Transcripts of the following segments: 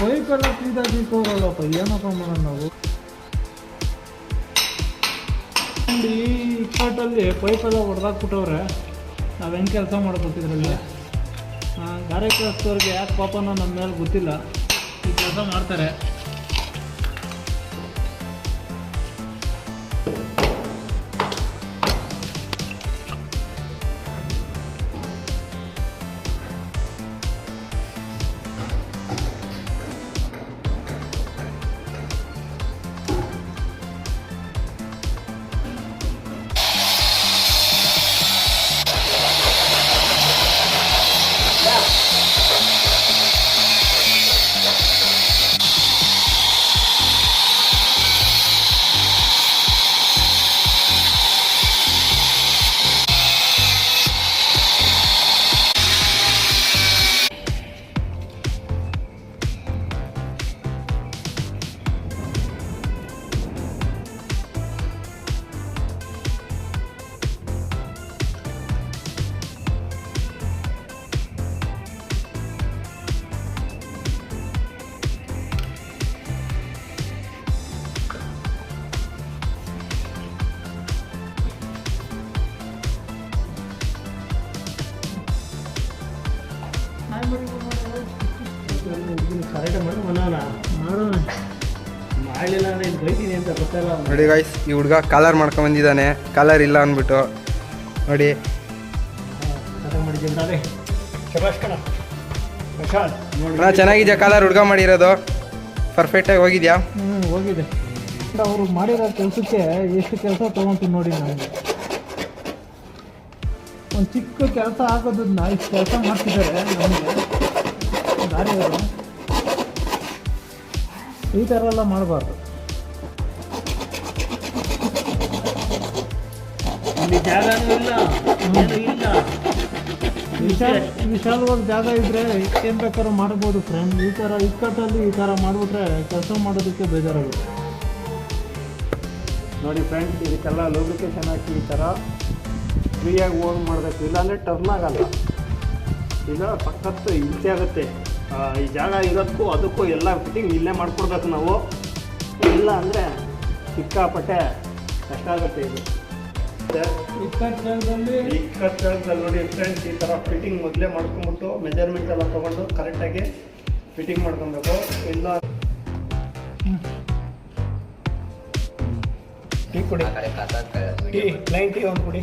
ಎಲ್ಲ ಸೀದಾಗಿ ತೋರಲ್ಲಪ್ಪ ಏನಪ್ಪ ಮಾಡೋಣ ನಾವು ಈ ಇಪ್ಪತ್ತಲ್ಲಿ ಪೈಪ್ ಎಲ್ಲ ಹೊಡೆದಾಕ್ಬಿಟ್ಟವ್ರೆ ನಾವು ಹೆಂಗೆ ಕೆಲಸ ಮಾಡ್ಬೇಕಿದ್ರಲ್ಲಿ ಗಾರೆ ಕೆಲಸದವ್ರಿಗೆ ಯಾಕೆ ಪಾಪನ ನಮ್ಮ ಮೇಲೆ ಗೊತ್ತಿಲ್ಲ ಈ ಕೆಲಸ ಮಾಡ್ತಾರೆ. ನೋಡಿ ಗಾಯ್ಸ್ ಈ ಹುಡುಗ ಕಾಲರ್ ಮಾಡ್ಕೊಂಡ್ ಬಂದಿದ್ದಾನೆ. ಕಾಲರ್ ಇಲ್ಲ ಅಂದ್ಬಿಟ್ಟು. ನೋಡಿ. ಅಣ್ಣ, ಚೆನ್ನಾಗಿದ್ಯಾ ಕಾಲರ್ ಹುಡುಗ ಮಾಡಿರೋದು? ಪರ್ಫೆಕ್ಟಾಗಿ ಹೋಗಿದ್ಯಾ? ಹ್ಞೂ ಹೋಗಿದೆ ಅವರು ಮಾಡಿರೋ ಕೆಲಸಕ್ಕೆ ಎಷ್ಟು ಕೆಲಸ ತೊಗೊತೀನಿ ನೋಡಿ ನನಗೆ ಒಂದು ಚಿಕ್ಕ ಕೆಲಸ ಆಗೋದನ್ನ ಇಷ್ಟು ಕೆಲಸ ಮಾಡ್ತಿದ್ದಾರೆ ನಮಗೆ. ದಾರಿಯವರು ಈ ಥರ ಎಲ್ಲ ಮಾಡಬಾರ್ದು. ವಿಶಾಲ ವಿಶಾಲವಾದ ಜಾಗ ಇದ್ದರೆ ಏನು ಬೇಕಾದ್ರೂ ಮಾಡ್ಬೋದು ಫ್ರೆಂಡ್ ಈ ಥರ ಇಕ್ಕಟ್ಟಲ್ಲಿ ಈ ಥರ ಮಾಡಿಬಿಟ್ರೆ ಕೆಲಸ ಮಾಡೋದಕ್ಕೆ ಬೇಜಾರಾಗುತ್ತೆ. ನೋಡಿ ಫ್ರೆಂಡ್ಸ್ ಇದಕ್ಕೆಲ್ಲ ಲೂಬ್ರಿಕೇಶನ್ ಹಾಕಿ ಈ ಥರ ಫ್ರೀಯಾಗಿ ಓನ್ ಮಾಡಬೇಕು. ಇಲ್ಲಾಂದರೆ ಟರ್ನ್ ಆಗಲ್ಲ. ಇಲ್ಲ ಸಖತ್ತು ಹಿಂಸೆ ಆಗುತ್ತೆ. ಈ ಜಾಗ ಇರೋದಕ್ಕೂ ಅದಕ್ಕೂ ಎಲ್ಲ ಫಿಟ್ಟಿಂಗ್ ಇಲ್ಲೇ ಮಾಡಿಕೊಡ್ಬೇಕು ನಾವು. ಇಲ್ಲ ಅಂದರೆ ಸಿಕ್ಕಾಪಟ್ಟೆ ಕಷ್ಟ ಆಗುತ್ತೆ ಇದು. ನೋಡಿ ಫ್ರೆಂಡ್ಸ್ ಈ ಥರ ಫಿಟ್ಟಿಂಗ್ ಮೊದಲೇ ಮಾಡ್ಕೊಂಬಿಟ್ಟು ಮೆಜರ್ಮೆಂಟ್ ಎಲ್ಲ ತೊಗೊಂಡು ಕರೆಕ್ಟಾಗಿ ಫಿಟ್ಟಿಂಗ್ ಮಾಡ್ಕೊಬೇಕು. ಇಲ್ಲ ಟೀ ಕುಡಿ. ಟೀ ಲೈನ್ ಟೀ ಒಂದು ಕುಡಿ.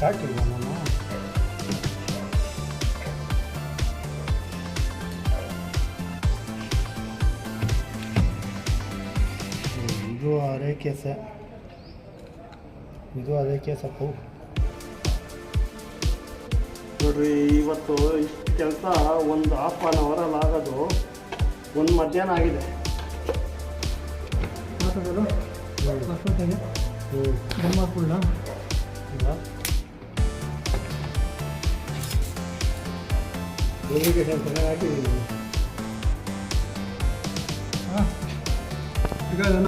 ಸಾಕಿಲ್ವಾ ನಾನು ಇದು ಅದೇ ಕೇಸ ಇದು ಅದೇ ಕೇಸಪ್ಪು ನೋಡ್ರಿ ಇವತ್ತು ಇಷ್ಟು ಕೆಲಸ ಒಂದು ಹಾಫ್ ಆನ್ ಅವರಲ್ಲಿ ಆಗೋದು. ಒಂದು ಮಧ್ಯಾಹ್ನ ಆಗಿದೆ. ಮಾತಾಡೋದು? 모르겠는 변화하기 위해. 아, 이거는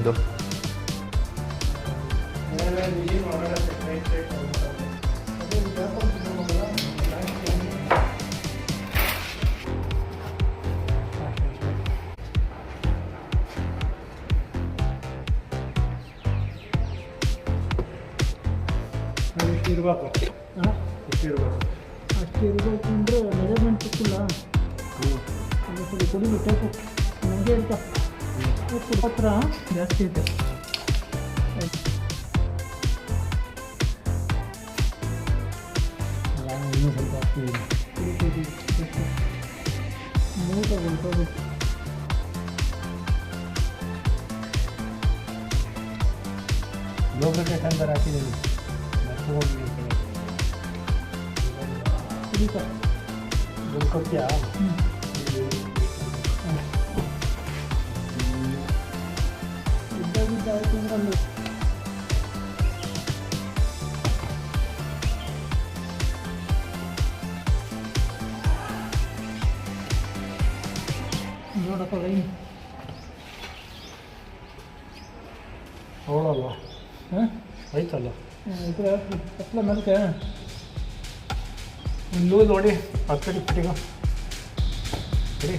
ಇದು ಇರ್ಬೇಕು ಹಾಂ? ಇಷ್ಟು ಇರ್ಬೇಕು ಅಷ್ಟು ಇರಬೇಕು ಅಂದರೆ ಮೆಜರ್ಮೆಂಟ್ ಸಿಕ್ಕಿಲ್ಲ. ಅದು ಜಾಸ್ತಿ ಕೊಡಿ ಟೇಪು ನನಗೆ ಇರ್ತಾ ಹತ್ರ ಜಾಸ್ತಿ ಐತೆ ಇನ್ನೂ ಸ್ವಲ್ಪ ಹಾಕ್ತೀವಿ ಮೂಟ 这个，这个皮啊。你咋不戴头盔？你不要跑来。ಹತ್ತಲ ಮೇಲಕ್ಕೆ. ಒಂದು ಲೂಸ್ ನೋಡಿ ಅಕ್ಕಿ ಫಿಟ್ಟಿಂಗು ಸರಿ